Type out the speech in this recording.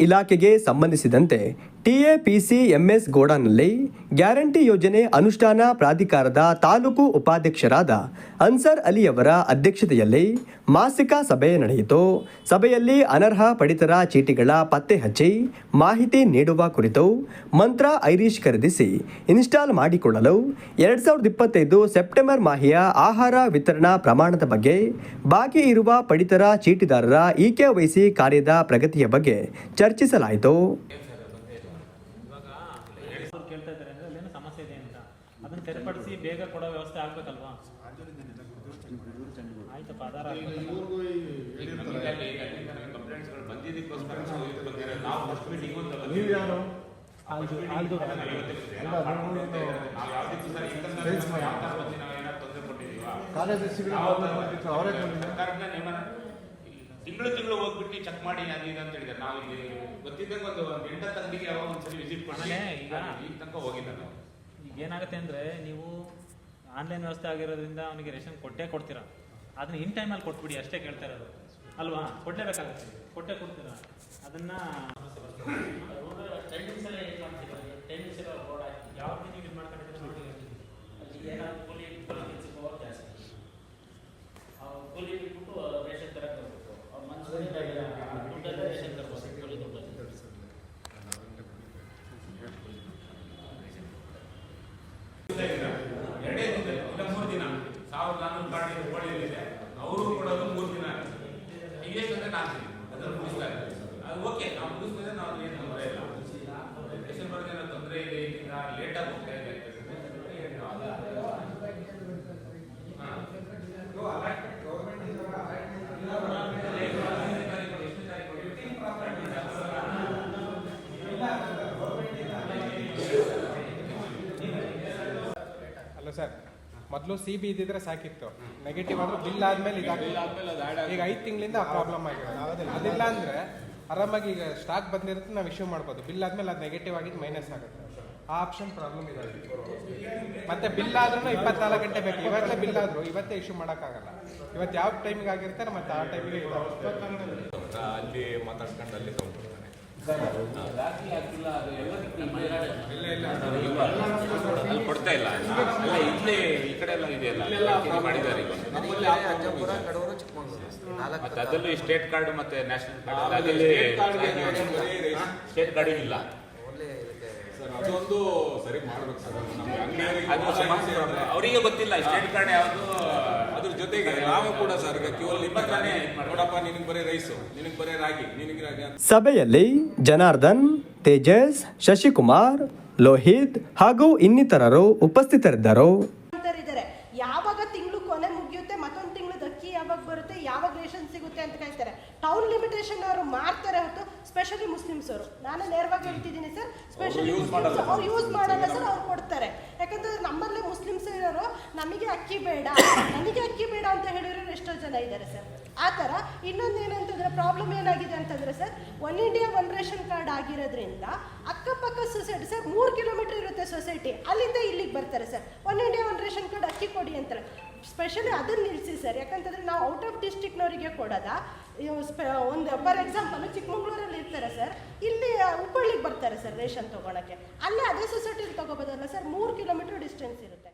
ಇಲಾಖೆಗೆ ಸಂಬಂಧಿಸಿದಂತೆ TAPC MS ಗೋಡಾನಲ್ಲಿ guarantee ಯೋಜನೆ ಅನುಷ್ಠಾನ ಪ್ರಾಧಿಕಾರದ ತಾಲೂಕು ಉಪಾಧ್ಯಕ್ಷರಾದ ಅನ್ಸರ್ ಅಲಿಯವರ ಅಧ್ಯಕ್ಷತೆಯಲ್ಲಿ ಮಾಸಿಕ ಸಭೆ ನಡೆಯಿತು. ಸಭೆಯಲ್ಲಿ ಅನರ್ಹ ಪಡಿತರ ಚೀಟಿಗಳ ಪತ್ತೆ ಹಚ್ಚಿ ಮಾಹಿತಿ ನೀಡುವ ಕುರಿತು ಮಂತ್ರ ಐರಿಷ್ ಖರೀದಿಸಿ ಇನ್ಸ್ಟಾಲ್ ಮಾಡಿಕೊಳ್ಳಲು ಎರಡ್ ಸಾವಿರದ ಇಪ್ಪತ್ತೈದು ಸೆಪ್ಟೆಂಬರ್ ಮಾಹಿಯ ಆಹಾರ ವಿತರಣಾ ಪ್ರಮಾಣದ ಬಗ್ಗೆ, ಬಾಕಿ ಇರುವ ಪಡಿತರ ಚೀಟಿದಾರರ ಇಕೆವೈಸಿ ಕಾರ್ಯದ ಪ್ರಗತಿಯ ಬಗ್ಗೆ ಚರ್ಚಿಸಲಾಯಿತು. ಕೇಳ್ತಾ ಇದ್ದಾರೆ ಅಂದ್ರೆ ಅಲ್ಲೇನೋ ಸಮಸ್ಯೆ ಇದೆ ಅಂತ. ಅದನ್ನ ಸರಿಪಡಿಸಿ ಬೇಗ ಕೊಡೋ ವ್ಯವಸ್ಥೆ ಆಗ್ಬೇಕಲ್ವಾ? ಆಯ್ತಪ್ಪ ಆಧಾರ ನಾವು ಯಾರು? ಕಾರ್ಯದರ್ಶಿಗಳು ಅವರೇ ತಿಂಗಳು ತಿಂಗಳು ಹೋಗ್ಬಿಟ್ಟು ಚೆಕ್ ಮಾಡಿ ಅದು ಇದು ಅಂತ ಹೇಳಿದ್ರೆ ನಾವು ಇಲ್ಲಿ ಗೊತ್ತಿದ್ದಂಗೆ ಒಂದು ಒಂದು ಎಂಟತ್ತು ಅಂಗಡಿಗೆ ಯಾವಾಗ ಒಂದ್ಸರಿ ವಿಸಿಟ್ ಮಾಡಿ ಈಗ- ಈಗ ತನಕ ಹೋಗಿಲ್ಲ ನಾವು. ಈಗ ಏನಾಗುತ್ತೆ ಅಂದ್ರೆ ನೀವು ಆನ್ಲೈನ್ ವ್ಯವಸ್ಥೆ ಆಗಿರೋದ್ರಿಂದ ಅವನಿಗೆ ರೇಷನ್ ಕೊಟ್ಟೇ ಕೊಡ್ತೀರಾ? ಅದನ್ನ ಇನ್ ಟೈಮಲ್ಲಿ ಕೊಟ್ಬಿಡಿ ಅಷ್ಟೇ ಕೇಳ್ತಾ ಇರೋದು. ಅಲ್ವಾ? ಕೊಡ್ಲೇಬೇಕಾಗುತ್ತೆ. ಕೊಟ್ಟೆ ಕೊಡ್ತೀರಾ? ಅದನ್ನ ಯಾವ ನೀವು ಇದು ಮಾಡ್ಕೊಂಡಿದ್ದೀರಾ ನೋಡಿ ಕೂಲಿ ಬಿಟ್ಬಿಟ್ಟು ರೇಷನ್ ತರಕ್ಕೆ ಬರ್ಬೇಕು ಅವ್ರ ಮನ್ಸಲ್ಲಿ ದುಡ್ಡಲ್ಲಿ ರೇಷನ್ ತರ್ಬೋದು ಕೂಲಿ ದುಡ್ಡಲ್ಲಿ ಎರಡೇ ದಿನ ಇಲ್ಲ ಮೂರು ದಿನ ಸಾವಿರದ ನಾನ್ನೂರು ಕಾರ್ಡ್ ಕೋಳಿಯಲ್ಲಿದೆ ಅವರು ಕೊಡೋದು ಮೂರು ದಿನ ಎಷ್ಟು ಅಂದ್ರೆ ನಾಲ್ಕು ದಿನ ಅದನ್ನು ಮುಗಿಸ್ತಾರೆ ಅದು ಓಕೆ ನಾವು ಮುಗಿಸ್ತಾರೆ ನಾವು ಏನು ತೊಂದರೆ ಇಲ್ಲ ರೇಷನ್ ಬರೋದು ಏನೋ ತೊಂದರೆ ಇದೆ ಇಲ್ಲಿಂದ ಲೇಟಾಗಿ ಹೋಗ್ತಾ ಇದೆ ಅಂತ ಹೇಳಿದ್ರೆ ಏನು ಆಗಲ್ಲ. ಅಲ್ಲ ಸರ್ ಮೊದಲು ಸಿ ಬಿ ಇದ್ದಿದ್ರೆ ಸಾಕಿತ್ತು. ನೆಗೆಟಿವ್ ಆದ್ರೆ ಬಿಲ್ ಆದ್ಮೇಲೆ ಈಗ ಐದು ತಿಂಗಳಿಂದ ಪ್ರಾಬ್ಲಮ್ ಆಗಿರೋದು ಅದಿಲ್ಲ ಅಂದ್ರೆ ಆರಾಮಾಗಿ ಈಗ ಸ್ಟಾಕ್ ಬಂದಿರುತ್ತೆ ನಾವು ಇಶ್ಯೂ ಮಾಡ್ಬೋದು. ಬಿಲ್ ಆದ್ಮೇಲೆ ಅದು ನೆಗೆಟಿವ್ ಆಗಿದ್ದು ಮೈನಸ್ ಆಗುತ್ತೆ. ಆ ಆಪ್ಷನ್ ಪ್ರಾಬ್ಲಮ್ ಇದೆ ಮತ್ತೆ ಬಿಲ್ ಆದ್ರೂ ಇಪ್ಪತ್ನಾಲ್ಕು ಗಂಟೆ ಬೇಕು. ಇವತ್ತೇ ಬಿಲ್ ಆದ್ರೂ ಇವತ್ತೇ ಇಶ್ಯೂ ಮಾಡೋಕ್ಕಾಗಲ್ಲ. ಇವತ್ತು ಯಾವ ಟೈಮಿಗೆ ಆಗಿರ್ತಾರೆ ಮತ್ತೆ ಆ ಟೈಮಿಗೆ ಅಲ್ಲಿ ಮಾತಾಡ್ಕೊಂಡು ಅಲ್ಲಿ ಇಲ್ಲ ಅಲ್ಲಿ ಕೊಡ್ತಾ ಇಲ್ಲ ಅಲ್ಲ ಇಲ್ಲಿ ಈ ಕಡೆ ಎಲ್ಲ ಇದೆಯಲ್ಲ. ಮಾಡಿದ್ದಾರೆ ಮತ್ತೆ ಅದಲ್ಲೂ ಸ್ಟೇಟ್ ಕಾರ್ಡ್ ಮತ್ತೆ ನ್ಯಾಷನಲ್ ಕಾರ್ಡ್ ಅದರಲ್ಲಿ ಸ್ಟೇಟ್ ಕಾರ್ಡ್ ಇಲ್ಲ. ಅದೊಂದು ಸರಿ ಮಾಡ್ಬೇಕು ಸರ್. ಅವರಿಗೆ ಗೊತ್ತಿಲ್ಲ ಸ್ಟೇಟ್ ಕಾರ್ಡ್ ಯಾವುದು. ಅದ್ರ ಜೊತೆಗೆ ನಾವು ಕೂಡ ಸರ್. ನೋಡಪ್ಪ ನಿನಗೆ ಬರೀ ರೈಸು ನಿನಗೆ ಬರೀ ರಾಗಿ ನಿನಗೆ ರಾಗಿ ಸಭೆಯಲ್ಲಿ ಜನಾರ್ದನ್ ತೇಜಸ್ ಶಶಿಕುಮಾರ್ ಲೋಹಿತ್ ಹಾಗೂ ಇನ್ನಿತರರು ಉಪಸ್ಥಿತರಿದ್ದರು ಇದ್ದಾರೆ ಯಾವಾಗ ತಿಂಗಳು ಕೊನೆ ಮುಗಿಯುತ್ತೆ ಮತ್ತೊಂದು ತಿಂಗಳು ಅಕ್ಕಿ ಯಾವಾಗ ಬರುತ್ತೆ ರೇಷನ್ ಸಿಗುತ್ತೆ ಅಂತ ಕಾಯ್ತಾರೆ ಟೌನ್ ಲಿಮಿಟೇಷನ್ ಅವರು ಮಾಡ್ತಾರೆ ಹೊರತು ಸ್ಪೆಷಲಿ ಮುಸ್ಲಿಮ್ಸ್ ಅವರು. ನಾನು ನೇರವಾಗಿ ಹೇಳ್ತಿದ್ದೀನಿ ಸರ್ ಸ್ಪೆಷಲಿ ಅವ್ರು ಯೂಸ್ ಮಾಡಲ್ಲ ಸರ್ ಅವ್ರು ಕೊಡ್ತಾರೆ. ಯಾಕಂದ್ರೆ ನಮ್ಮಲ್ಲೇ ಮುಸ್ಲಿಮ್ಸ್ ಇರೋರು ನಮಗೆ ಅಕ್ಕಿ ಬೇಡ. ನನಗೆ ಅಕ್ಕಿ ಬೇಡ ಅಂತ ಹೇಳಿರೋರು ಎಷ್ಟೋ ಜನ ಇದ್ದಾರೆ ಸರ್ ಆ ಥರ ಇನ್ನೊಂದು ಏನಂತಂದ್ರೆ ಪ್ರಾಬ್ಲಮ್ ಏನಾಗಿದೆ ಅಂತಂದ್ರೆ sir one India one ration card ಆಗಿರೋದ್ರಿಂದ ಅಕ್ಕಪಕ್ಕ ಸೊಸೈಟಿ ಸರ್ ಮೂರು ಕಿಲೋಮೀಟರ್ ಸೊಸೈಟಿ ಅಲ್ಲಿಂದ ಇಲ್ಲಿಗೆ ಬರ್ತಾರೆ sir. One India one ration card ಅಕ್ಕಿ ಕೊಡಿ ಅಂತಾರೆ. ಸ್ಪೆಷಲಿ ಅದನ್ನು ನಿಲ್ಲಿಸಿ ಸರ್. ಯಾಕಂತಂದರೆ ನಾವು ಔಟ್ ಆಫ್ ಡಿಸ್ಟಿಕ್ನವರಿಗೆ ಕೊಡೋದ? ಒಂದು ಫಾರ್ ಎಕ್ಸಾಂಪಲ್ ಚಿಕ್ಕಮಂಗ್ಳೂರಲ್ಲಿ ಇರ್ತಾರೆ ಸರ್. ಇಲ್ಲಿ ಹುಬ್ಬಳ್ಳಿಗೆ ಬರ್ತಾರೆ ಸರ್ ರೇಷನ್ ತೊಗೊಳಕ್ಕೆ. ಅಲ್ಲೇ ಅದೇ ಸೊಸೈಟಿಲಿ ತೊಗೋಬೋದಲ್ಲ ಸರ್? ಮೂರು ಕಿಲೋಮೀಟರ್ ಡಿಸ್ಟೆನ್ಸ್ ಇರುತ್ತೆ.